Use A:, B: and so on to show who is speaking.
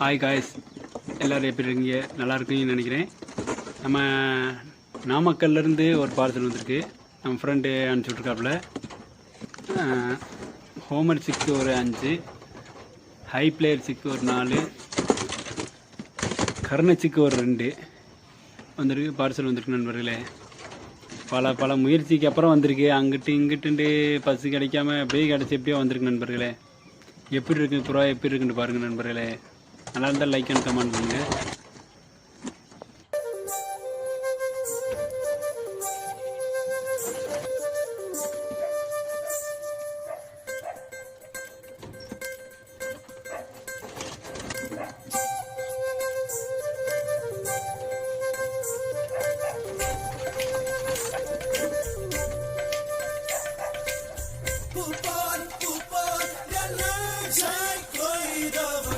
A: Hi guys எல்லோரும் எப்படி இருக்கீங்க? நல்லா இருக்குன்னு நினைக்கிறேன். நம்ம நாமக்கல்லேருந்து ஒரு பார்சல் வந்திருக்கு. நம்ம ஃப்ரெண்டு அனுப்பிச்சி விட்ருக்காப்புல ஹோமர் சிக்கு ஒரு அஞ்சு ஹை பிளேயர் சிக்கு ஒரு நாலு கர்ண சிக்கு ஒரு ரெண்டு வந்திருக்கு பார்சல் வந்திருக்கு நண்பர்களே. பல பல முயற்சிக்கு அப்புறம் வந்திருக்கு. அங்கிட்டு இங்கிட்டு பஸ் கிடைக்காம அப்படியே கிடச்சி எப்படியோ வந்திருக்கு நண்பர்களே. எப்படி இருக்குது புறா எப்படி இருக்குன்னு பாருங்கள் நண்பர்களே. நல்லா இருந்தால் லைக் அண்ட் கமெண்ட் பண்ணுங்கள் Cooper, Cooper, the legend, Koidava.